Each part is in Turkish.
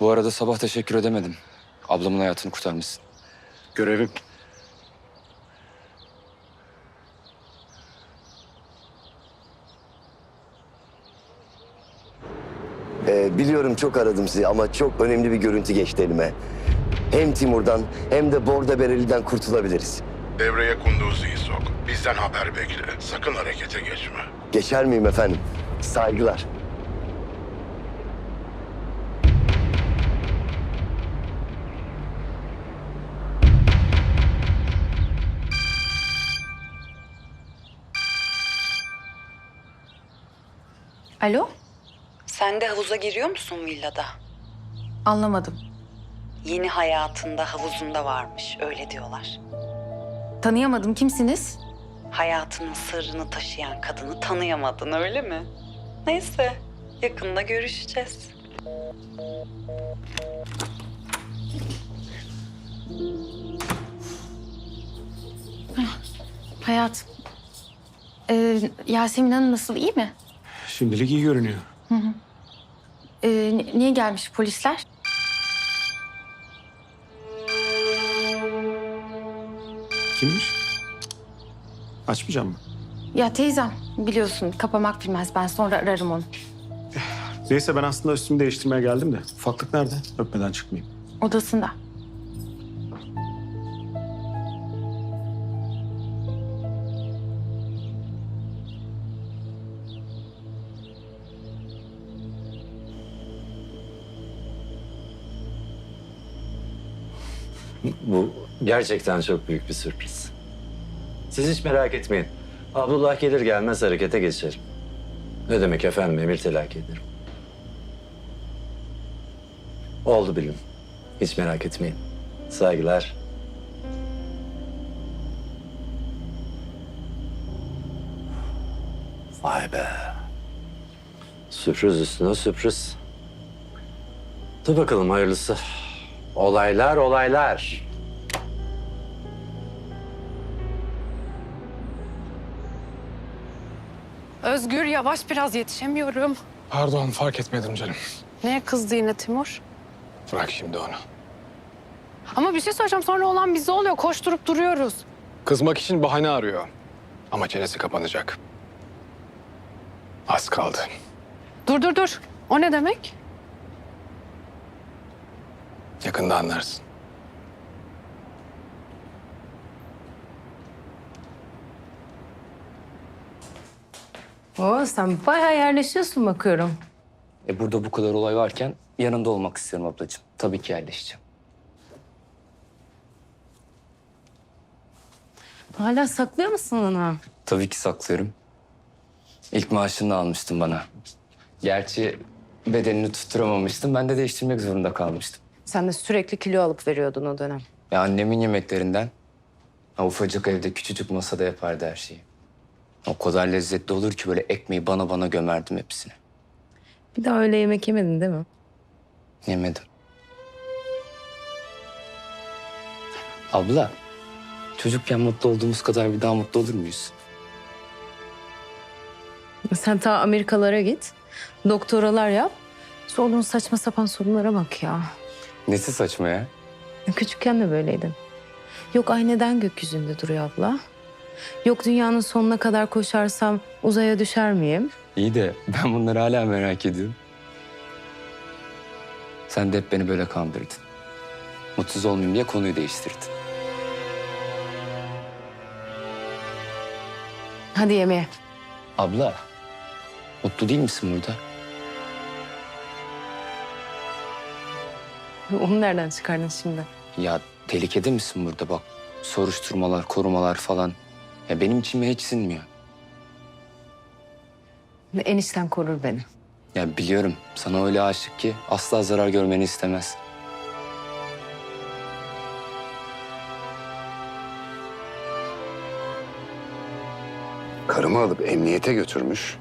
Bu arada sabah teşekkür edemedim. Ablamın hayatını kurtarmışsın. Görevim. Ee, biliyorum çok aradım sizi ama çok önemli bir görüntü geçti elime. Hem Timur'dan hem de Borda Bereli'den kurtulabiliriz. Devreye Kunduzi'yi sok. Bizden haber bekle. Sakın harekete geçme. Geçer miyim efendim? Saygılar. Alo? Sen de havuza giriyor musun villada? Anlamadım. Yeni hayatında havuzunda varmış öyle diyorlar. Tanıyamadım. Kimsiniz? Hayatının sırrını taşıyan kadını tanıyamadın öyle mi? Neyse yakında görüşeceğiz. Hayat. Ee, Yasemin Hanım nasıl? iyi mi? Şimdilik iyi görünüyor. Ee, ni- niye gelmiş polisler? Kimmiş? Açmayacağım mı? Ya teyzem biliyorsun kapamak bilmez. Ben sonra ararım onu. Neyse ben aslında üstümü değiştirmeye geldim de. Ufaklık nerede? Öpmeden çıkmayayım. Odasında. Bu gerçekten çok büyük bir sürpriz. Siz hiç merak etmeyin. Abdullah gelir gelmez harekete geçerim. Ne demek efendim emir telakki ederim. Oldu bilin. Hiç merak etmeyin. Saygılar. Vay be. Sürpriz üstüne sürpriz. Dur bakalım hayırlısı. Olaylar olaylar. Özgür yavaş biraz yetişemiyorum. Pardon fark etmedim canım. Neye kızdı yine Timur? Bırak şimdi onu. Ama bir şey söyleyeceğim sonra olan bize oluyor. Koşturup duruyoruz. Kızmak için bahane arıyor. Ama çenesi kapanacak. Az kaldı. Dur dur dur. O ne demek? Yakında anlarsın. Oo, sen bayağı yerleşiyorsun bakıyorum. E burada bu kadar olay varken yanında olmak istiyorum ablacığım. Tabii ki yerleşeceğim. Hala saklıyor musun onu? Tabii ki saklıyorum. İlk maaşını da almıştın bana. Gerçi bedenini tutturamamıştım. Ben de değiştirmek zorunda kalmıştım. Sen de sürekli kilo alıp veriyordun o dönem. Ya annemin yemeklerinden ha, ufacık evde küçücük masada yapardı her şeyi. O kadar lezzetli olur ki böyle ekmeği bana bana gömerdim hepsini. Bir daha öyle yemek yemedin değil mi? Yemedim. Abla, çocukken mutlu olduğumuz kadar bir daha mutlu olur muyuz? Sen ta Amerikalara git. Doktoralar yap. Sorduğun saçma sapan sorunlara bak ya. Nesi saçma ya? Küçükken de böyleydin. Yok ay neden gökyüzünde duruyor abla? Yok dünyanın sonuna kadar koşarsam uzaya düşer miyim? İyi de ben bunları hala merak ediyorum. Sen de hep beni böyle kandırdın. Mutsuz olmayayım diye konuyu değiştirdin. Hadi yemeğe. Abla, mutlu değil misin burada? Onu nereden çıkardın şimdi? Ya tehlikede misin burada bak? Soruşturmalar, korumalar falan. Ya benim içime hiç sinmiyor. Enişten korur beni. Ya biliyorum sana öyle aşık ki asla zarar görmeni istemez. Karımı alıp emniyete götürmüş.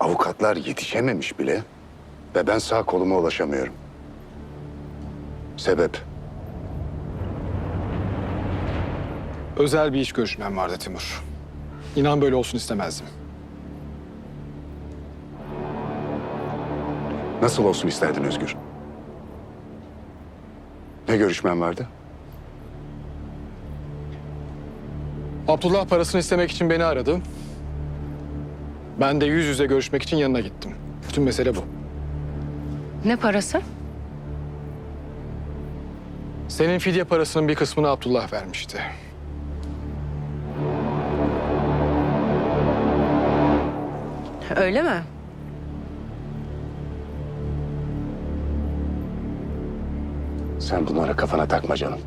Avukatlar yetişememiş bile. Ve ben sağ koluma ulaşamıyorum. Sebep? Özel bir iş görüşmem vardı Timur. İnan böyle olsun istemezdim. Nasıl olsun isterdin Özgür? Ne görüşmen vardı? Abdullah parasını istemek için beni aradı. Ben de yüz yüze görüşmek için yanına gittim. Bütün mesele bu. Ne parası? Senin fidye parasının bir kısmını Abdullah vermişti. Öyle mi? Sen bunlara kafana takma canım.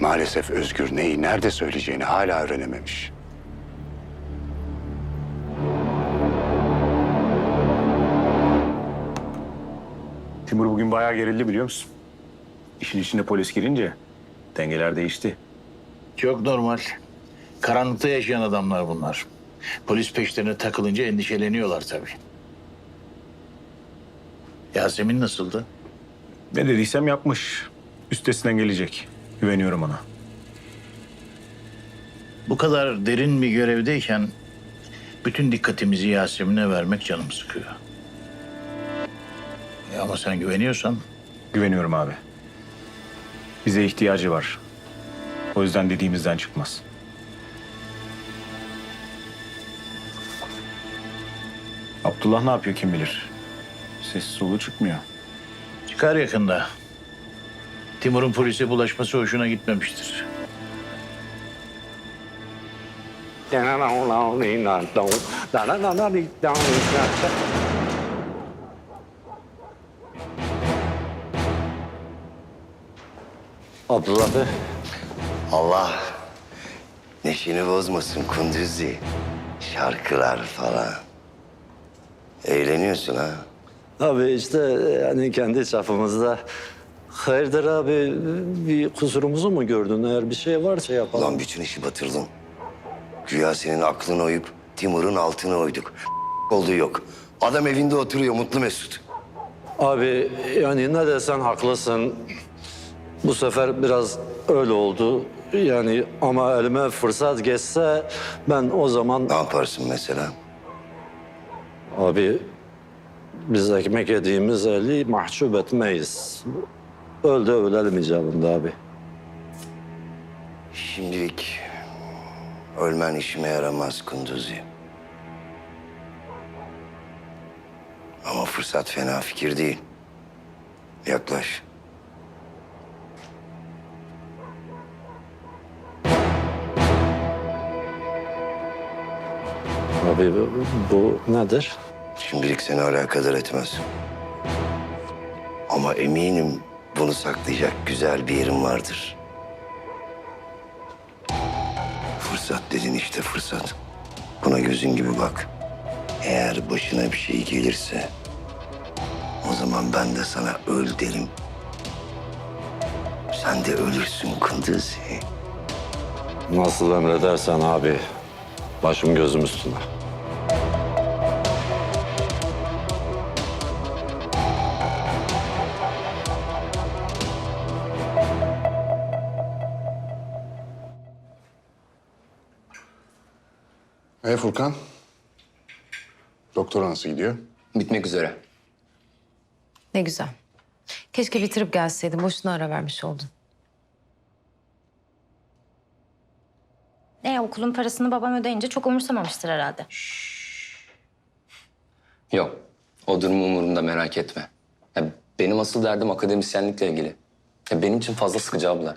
Maalesef Özgür neyi nerede söyleyeceğini hala öğrenememiş. Timur bugün bayağı gerildi biliyor musun? İşin içine polis girince dengeler değişti. Çok normal. Karanlıkta yaşayan adamlar bunlar. Polis peşlerine takılınca endişeleniyorlar tabii. Yasemin nasıldı? Ne dediysem yapmış. Üstesinden gelecek. Güveniyorum ona. Bu kadar derin bir görevdeyken bütün dikkatimizi Yasemin'e vermek canımı sıkıyor. E ama sen güveniyorsan Güveniyorum abi. Bize ihtiyacı var. O yüzden dediğimizden çıkmaz. Abdullah ne yapıyor kim bilir. Ses solu çıkmıyor. çıkar yakında. Timur'un polise bulaşması hoşuna gitmemiştir. Abdullah Bey. Allah neşeni bozmasın Kunduzi. Şarkılar falan. Eğleniyorsun ha. Abi işte yani kendi çapımızda. Hayırdır abi bir kusurumuzu mu gördün? Eğer bir şey varsa yapalım. Ulan bütün işi batırdın. Güya senin aklını oyup Timur'un altını oyduk. Olduğu yok. Adam evinde oturuyor mutlu mesut. Abi yani ne desen haklısın. Bu sefer biraz öyle oldu. Yani ama elime fırsat geçse ben o zaman... Ne yaparsın mesela? Abi biz ekmek yediğimiz eli mahcup etmeyiz. Öl de ölelim icabında abi. Şimdilik ölmen işime yaramaz Kunduzi. Ama fırsat fena fikir değil. Yaklaş. Abi bu, bu nedir? Şimdilik seni alakadar etmez. Ama eminim bunu saklayacak güzel bir yerim vardır. Fırsat dedin işte fırsat. Buna gözün gibi bak. Eğer başına bir şey gelirse... ...o zaman ben de sana öl derim. Sen de ölürsün Kunduzi. Nasıl emredersen abi. Başım gözüm üstüne. E Furkan? Doktora nasıl gidiyor? Bitmek üzere. Ne güzel. Keşke bitirip gelseydin. Boşuna ara vermiş oldun. E, okulun parasını babam ödeyince çok umursamamıştır herhalde. Yok. O durum umurumda merak etme. Ya benim asıl derdim akademisyenlikle ilgili. Ya benim için fazla sıkıcı abla.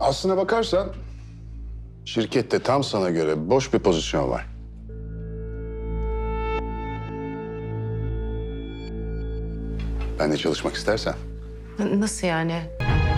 Aslına bakarsan şirkette tam sana göre boş bir pozisyon var. Ben de çalışmak istersen. N- Nasıl yani?